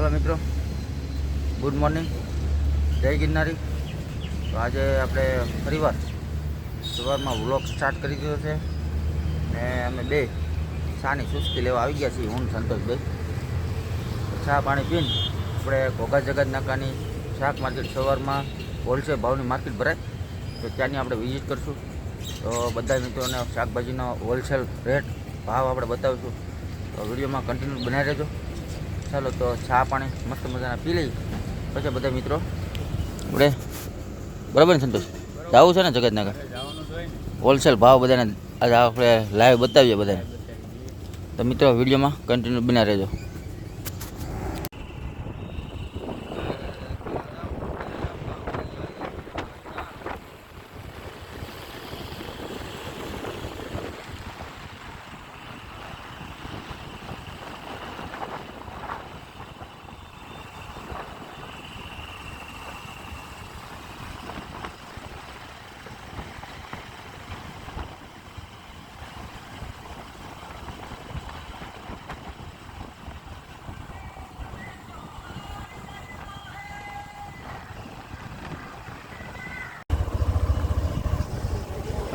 Hello મિત્રો. Good morning જય ગિરનારી. તો આજે આપણે ફરીવાર સવારમાં વ્લોગ સ્ટાર્ટ કરી દીધો છે. ને અમે બે ચાની સુસ્તી લેવા આવી ગયા છીએ, હું સંતોષભાઈ. ચા પાણી પીને આપણે ઘોઘા જગત નાકાની શાક માર્કેટ સવારમાં હોલસેલ ભાવની માર્કેટ ભરાય. તો ત્યાંની આપણે વિઝિટ કરશું. તો બધા મિત્રોને શાકભાજીનો હોલસેલ રેટ ભાવ આપણે બતાવીશું. તો વિડીયોમાં કન્ટિન્યુ બનાવી રહેજો. ચાલો તો ચા પાણી મસ્ત મજાના પી લઈ. પછી બધા મિત્રો. આપણે બરાબર ને સંતોષ? જવું છે ને જગતનગર? હોલસેલ ભાવ બધાને આજે આપણે લાઈવ બતાવીએ બધાને. તો મિત્રો વિડીયોમાં કન્ટિન્યુ બના રહેજો.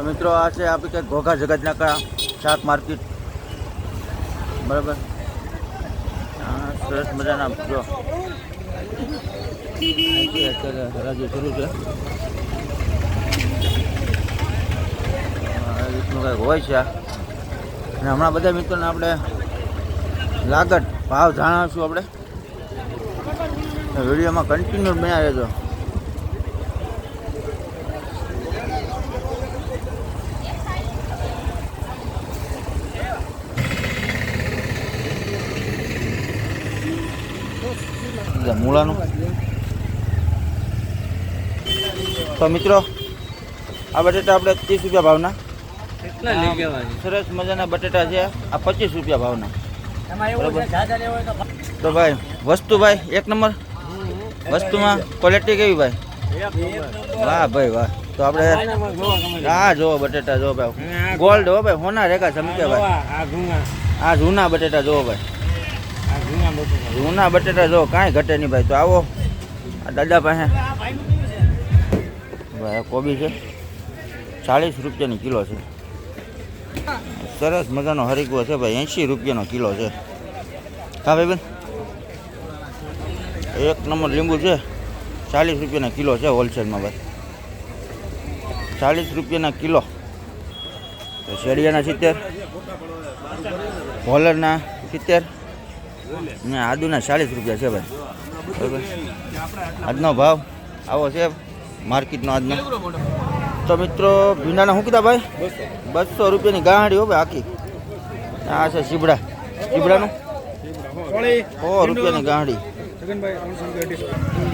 મિત્રો, આ છે આપણી કંઈક ઘોઘા જગતનાકા શાક માર્કેટ. બરાબર? હા, સરસ મજાના, જો. અત્યારે હરાજી શરૂ છે. રીતનું કંઈક હોય છે. અને હમણાં બધા મિત્રોને આપણે લાગત, ભાવ જાણાવશું આપણે. વિડીયોમાં કન્ટિન્યુ બન્યા રહેજો. મૂળાનું. તો મિત્રો આ બટેટા આપણે ત્રીસ રૂપિયા ભાવના. કેટલા લઈ જવા છે સરસ મજાના બટેટા છે. આ પચીસ રૂપિયા ભાવના. તો તો ભાઈ વસ્તુ ભાઈ એક નંબર. વસ્તુમાં ક્વોલિટી કેવી ભાઈ? વાહ ભાઈ વાહ. તો આપણે આ જોવો બટેટા જોવો ભાઈ. ગોલ્ડ હો ભાઈ હોના રેખા સમજ્યા ભાઈ. આ જૂના બટેટા જોવો ભાઈ. જૂના બટેટા. જો કાંઈ ઘટે નહીં ભાઈ. તો આવો. આ દાદા પાસે. ભાઈ કોબી છે. ચાલીસ રૂપિયાની કિલો છે. સરસ મજાનો હરીગવો છે ભાઈ. એંશી રૂપિયાનો કિલો છે. હા, ભાઈ બેન. એક નંબર લીંબુ છે. ચાલીસ રૂપિયાના કિલો છે હોલસેલમાં ભાઈ. ચાલીસ રૂપિયાના કિલો. તો શેડિયાના સિત્તેર. હોલરના સિત્તેર. ને આદુના ચાલીસ રૂપિયા છે ભાઈ. બરાબર? આજનો ભાવ આવો છે માર્કેટનો આજનો. તો મિત્રો ભીંડાના શું કીધા ભાઈ? બસો રૂપિયાની ગાંડી હો ભાઈ આખી. આ છે સીબડા શીબડાનું? સો રૂપિયાની ગાંડી.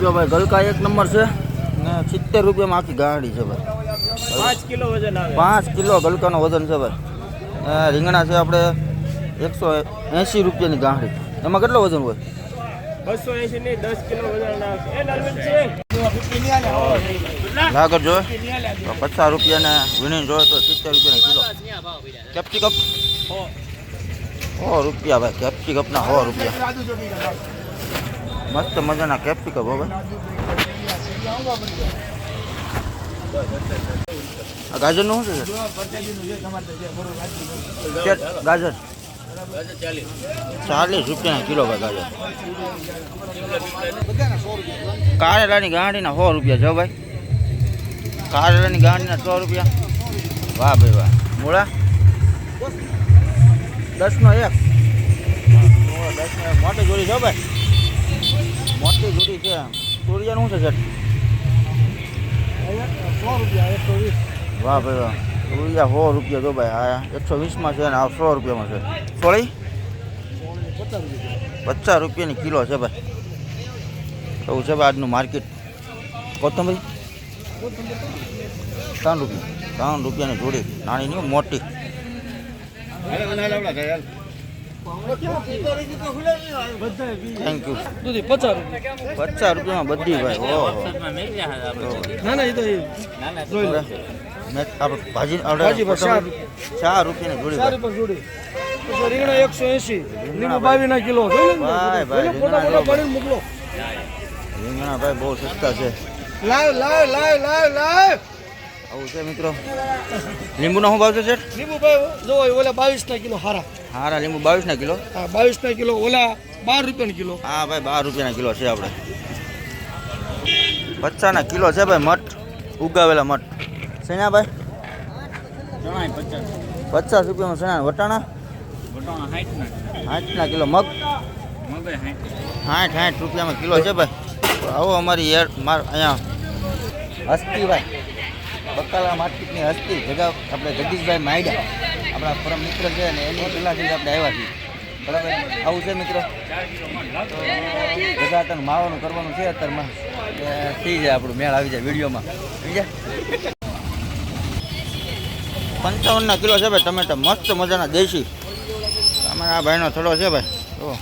જો ભાઈ ગલકા એક નંબર છે ને સિત્તેર રૂપિયામાં આખી ગાંડી છે ભાઈ. પાંચ કિલો વજન પાંચ કિલો ગલકાનો વજન છે ભાઈ. રીંગણા છે આપણે એકસો એંશી રૂપિયાની ગાંડી. એમાં કેટલો વજન હોય? બસો એસી નહીં દસ કિલો વજન આવે એ લાલબેન છે. લાગર જોઈએ તો પચાસ રૂપિયાને વીણી જોઈએ તો સિત્તેર રૂપિયાની કિલો. કેપ્સિકપ સો રૂપિયા ભાઈ કેપ્સિકપના સો રૂપિયા. મસ્ત મજાના કેપ્સિકપ હો ભાઈ. આ ગાજરનું શું છે છે? ગાજર. ચાલીસ રૂપિયાના કિલો ભાઈ ગાજર. કારેલાની ગાંડીના સો રૂપિયા જો ભાઈ. કારેલાની ગાંડીના સો રૂપિયા. વાહ ભાઈ વાહ. મૂળા? દસનો એક. દસનો એક મોટી જોડી છો ભાઈ. મોટી જોડી છે સૂર્યનું શું છે સેટ સો રૂપિયા એકસો વીસ. વાહ ભાઈ વાહ. સૂર્યા સો રૂપિયા જો ભાઈ, આ એકસો વીસમાં છે અને આ સો રૂપિયામાં છે. સોળી? પચાસ રૂપિયાની કિલો છે ભાઈ. એવું છે ભાઈ આજનું માર્કેટ. કોથંબરી ત્રણ રૂપિયા. ત્રણ રૂપિયાની જોડી. નાની નહીં મોટી. થેન્ક યુ દૂધી પચાસ રૂપિયા પચાસ રૂપિયામાં બધી ભાઈ ઓહો. ના ના એ તો આપણે ભાજી ભાજી ચાર આપણે ચાર રૂપિયાની જોડી ચાર રૂપિયા જોડી. રીંગણા એકસો એસી લીંબુ ના કિલો? ભાઈ, ભાઈ, મોકલો. રીંગણા ભાઈ બહુ સસ્તા છે. લાવ લાવ લાવ લાવ લાવ. આવું છે મિત્રો. લીંબુનો શું ભાવ છે શેઠ? લીંબુ ભાઈ જો ઓલા બાવીસ ના કિલો હારા. હારા લીંબુ બાવીસ ના કિલો. હા બાવીસ ના કિલો ઓલા બાર રૂપિયા કિલો. હા ભાઈ બાર રૂપિયાના કિલો છે આપણે. પચાસના કિલો છે ભાઈ મઠ. ઉગાવેલા મઠ. સેના ભાઈ? પચાસ રૂપિયામાં સેના વટાણા? સાઠના કિલો મગ? સાઠ સાઠ રૂપિયામાં કિલો છે ભાઈ. આવો અમારી યાર માર અહીંયા હસ્તી ભાઈ. બકાલા માર્કેટની હસ્તી. જગા આપણે જગદીશભાઈ માયડા. આપણા પરમ મિત્ર છે ને એની પહેલાંથી જ આપણે આવ્યા છીએ. બરાબર? આવું છે મિત્રો? બધા તને માવાનું કરવાનું છે અત્યારમાં. થઈ જાય આપણું મેળ આવી જાય વિડીયોમાં. પંચાવનના કિલો છે ભાઈ ટમેટા મસ્ત મજાના દેશી. અમારા આ ભાઈનો થોડો છે ભાઈ. જો